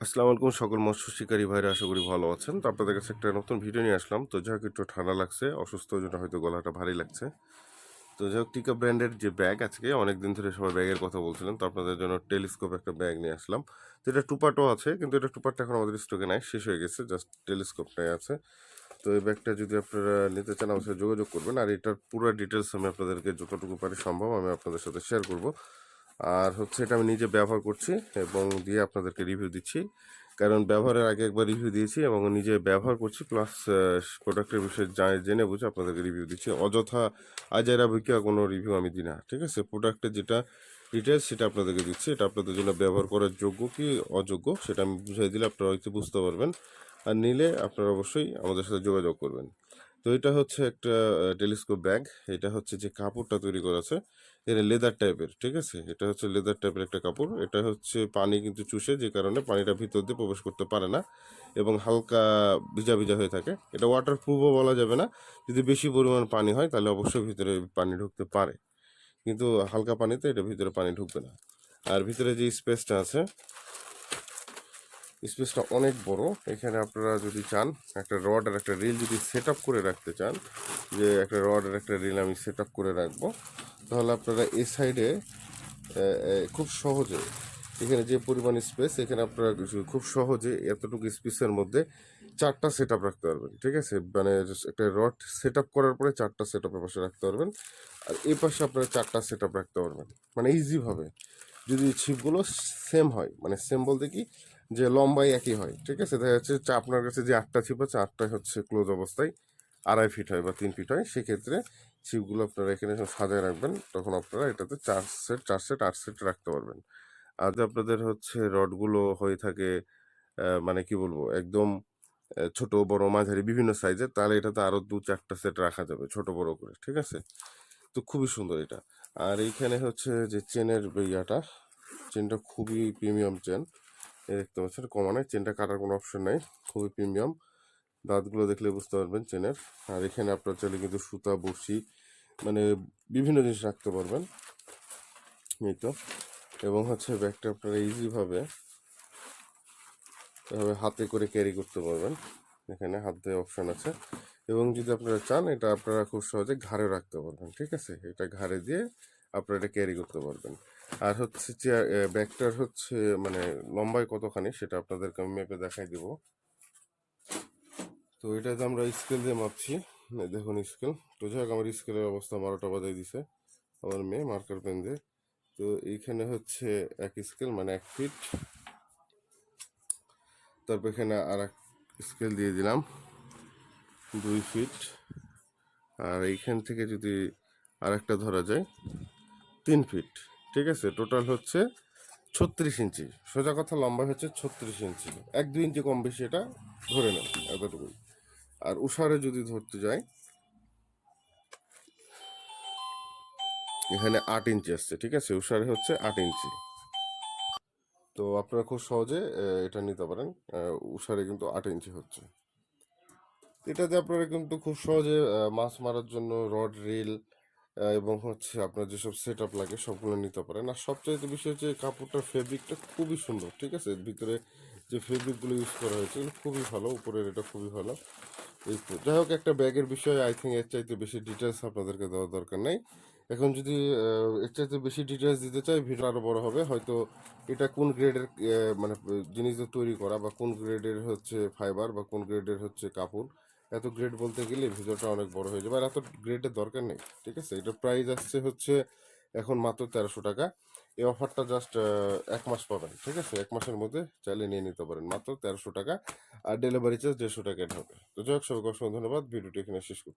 আসসালামু আলাইকুম, সকল মৎস্য শিকারী ভাইরা আশা করি ভালো আছেন। তো আপনাদের কাছে একটা নতুন ভিডিও নিয়ে আসলাম। তো যাই হোক, একটু ঠান্ডা লাগছে, অসুস্থ জন্য হয়তো গলাটা ভারী লাগছে। তো যাই হোক, টিকা ব্র্যান্ডের যে ব্যাগ, আজকে অনেক দিন ধরে সবাই ব্যাগের কথা বলছিলেন, তো আপনাদের জন্য টেলিস্কোপ একটা ব্যাগ নিয়ে আসলাম। তো এটা টুপাটও আছে, কিন্তু এটা টুপারটা এখন আমাদের স্টকে নাই, শেষ হয়ে গেছে জাস্ট টেলিস্কোপটাই আছে। তো এই ব্যাগটা যদি আপনারা নিতে চান আমার সাথে যোগাযোগ করবেন। আর এটার পুরো ডিটেলস আমি আপনাদেরকে যতটুকু পারি সম্ভব আমি আপনাদের সাথে শেয়ার করব। আর হচ্ছে এটা আমি নিজে ব্যবহার করছি এবং দিয়ে আপনাদেরকে রিভিউ দিচ্ছি। কারণ ব্যবহারের আগে একবার রিভিউ দিয়েছি এবং নিজে ব্যবহার করছি প্লাস প্রোডাক্টের বিষয়ে জেনে বুঝে আপনাদেরকে রিভিউ দিচ্ছি। অযথা আজাইরা বিকা কোনো রিভিউ আমি দিই না, ঠিক আছে? প্রোডাক্টের যেটা ডিটেলস সেটা আপনাদেরকে দিচ্ছি। এটা আপনাদের জন্য ব্যবহার করার যোগ্য কি অযোগ্য সেটা আমি বুঝিয়ে দিলে আপনারা হয়তো বুঝতে পারবেন। আর নিলে আপনারা অবশ্যই আমাদের সাথে যোগাযোগ করবেন। তো এটা হচ্ছে একটা টেলিস্কোপ ব্যাগ এটা হচ্ছে যে কাপড়টা তৈরি করা আছে এটা লেদার টাইপের ঠিক আছে? এটা হচ্ছে লেদার টাইপের একটা কাপড়। এটা হচ্ছে পানি কিন্তু চুষে, যে কারণে পানিটা ভিতর দিয়ে প্রবেশ করতে পারে না এবং হালকা ভিজা ভিজা হয়ে থাকে। এটা ওয়াটার প্রুফও বলা যাবে না। যদি বেশি পরিমাণ পানি হয়, তাহলে অবশ্যই ভিতরে পানি ঢুকতে পারে। কিন্তু হালকা পানিতে এটা ভিতরে পানি ঢুকবে না। আর ভিতরে যে স্পেসটা আছে স্পেসটা অনেক বড়। এখানে আপনারা যদি চান, একটা রড আর একটা রিল যদি সেট করে রাখতে চান, যে একটা রড আর একটা রিল আমি সেট করে রাখব। তাহলে আপনারা এই সাইডে খুব সহজে এখানে যে পরিমাণ স্পেস এখানে আপনারা খুব সহজে এতটুকু স্পেসের মধ্যে চারটা সেট রাখতে পারবেন, ঠিক আছে? মানে একটা রড সেট করার পরে চারটা সেট আপের পাশে রাখতে পারবেন। আর এই পাশে আপনারা চারটা সেট রাখতে পারবেন মানে ইজিভাবে যদি ছিপগুলো সেম হয় মানে সেম বলতে কি? যে লম্বাই একই হয়, ঠিক আছে? দেখা যাচ্ছে আপনার কাছে যে আটটা ছিপ আছে, আটটাই হচ্ছে ক্লোজ অবস্থায়। আড়াই ফিট হয় বা তিন ফিট হয়, সেক্ষেত্রে ছিপগুলো আপনারা এখানে সাজায় রাখবেন, তখন আপনারা এটাতে চার সেট চার সেট আট সেট রাখতে পারবেন। আর আপনাদের হচ্ছে রডগুলো হয়ে থাকে মানে কি বলব, একদম ছোট, বড়, মাঝারি, বিভিন্ন সাইজের তাহলে এটাতে আরও দু চারটা সেট রাখা যাবে, ছোট, বড় করে, ঠিক আছে? তো খুবই সুন্দর এটা। আর এইখানে হচ্ছে যে চেনের ইয়াটা চেনটা খুবই প্রিমিয়াম চেন দেখতে পাচ্ছেন কমানে চেনটা কাটার কোনো অপশন নাই, খুবই প্রিমিয়াম দাঁতগুলো দেখলে বুঝতে পারবেন চেনের। আর এখানে আপনার চাইলে কিন্তু সুতা বসি মানে বিভিন্ন জিনিস রাখতে পারবেন। এই তো। এবং হচ্ছে ব্যাগটা আপনারা ইজিভাবে এভাবে হাতে করে ক্যারি করতে পারবেন। এখানে হাত দিয়ে অপশন আছে। এবং যদি আপনারা চান, এটা আপনারা খুব সহজে ঘাড়ে রাখতে পারবেন, ঠিক আছে? এটা ঘাড়ে দিয়ে আপনারা এটা ক্যারি করতে পারবেন। আর হচ্ছে চেয়ার ব্যাগটার হচ্ছে মানে লম্বায় কতখানি, সেটা আপনাদেরকে আমি মেপে দেখাই দিব। তো এটাতে আমরা স্কেল দিয়ে মাপছি দেখুন স্কেল তো যাই হোক, আমার স্কেলের অবস্থা বারোটা বাজাই দিছে আমার মেয়ে মার্কার পেন দিয়ে। তো এইখানে হচ্ছে এক স্কেল মানে এক ফিট তারপর এখানে আর এক স্কেল দিয়ে দিলাম, দুই ফিট আর এইখান থেকে যদি আরেকটা ধরা যায়, তিন ফিট ঠিক আছে? টোটাল হচ্ছে ছত্রিশ ইঞ্চি। সোজা কথা লম্বা হচ্ছে ছত্রিশ ইঞ্চি। এক দুই ইঞ্চি কম বেশি এটা ধরে নেন এতটুকুই। আর উষারে যদি ধরতে যাই, এখানে আট ইঞ্চি আসছে, ঠিক আছে? উষারে হচ্ছে আট ইঞ্চি। তো আপনারা খুব সহজে এটা নিতে পারেন। উষারে কিন্তু আট ইঞ্চি হচ্ছে। এটাতে আপনারা কিন্তু খুব সহজে মাছ মারার জন্য রড, রিল এবং হচ্ছে আপনার যেসব সেট আপ লাগে সবগুলো নিতে পারেন। আর সবচাইতে বেশি হচ্ছে কাপড়টার ফেব্রিকটা খুবই সুন্দর, ঠিক আছে? ভিতরে যে ফেব্রিকগুলো ইউজ করা হয়েছে, এগুলো খুবই ভালো, উপরের এটা খুবই ভালো। এই তো, যাই হোক, একটা ব্যাগের বিষয়ে আই থিঙ্ক এর চাইতে বেশি ডিটেলস আপনাদেরকে দেওয়ার দরকার নাই। এখন যদি এর চাইতে বেশি ডিটেলস দিতে চাই ভিডিও আরও বড় হবে। হয়তো এটা কোন গ্রেডের মানে জিনিস তৈরি করা বা কোন গ্রেডের হচ্ছে ফাইবার বা কোন গ্রেডের হচ্ছে কাপড়। এত গ্রেড বলতে গেলে ভিডিওটা অনেক বড় হয়ে যাবে। আর এত গ্রেডের দরকার নেই, ঠিক আছে? এটার প্রাইস আসছে হচ্ছে এখন মাত্র তেরোশো টাকা। এই অফারটা জাস্ট এক মাস পাবেন, ঠিক আছে? এক মাসের মধ্যে চাইলে নিয়ে নিতে পারেন। মাত্র তেরোশো টাকা আর ডেলিভারি চার্জ দেড়শো টাকা হবে। তো যাই হোক, সবাইকে অসংখ্য ধন্যবাদ। ভিডিওটি এখানে শেষ করছি।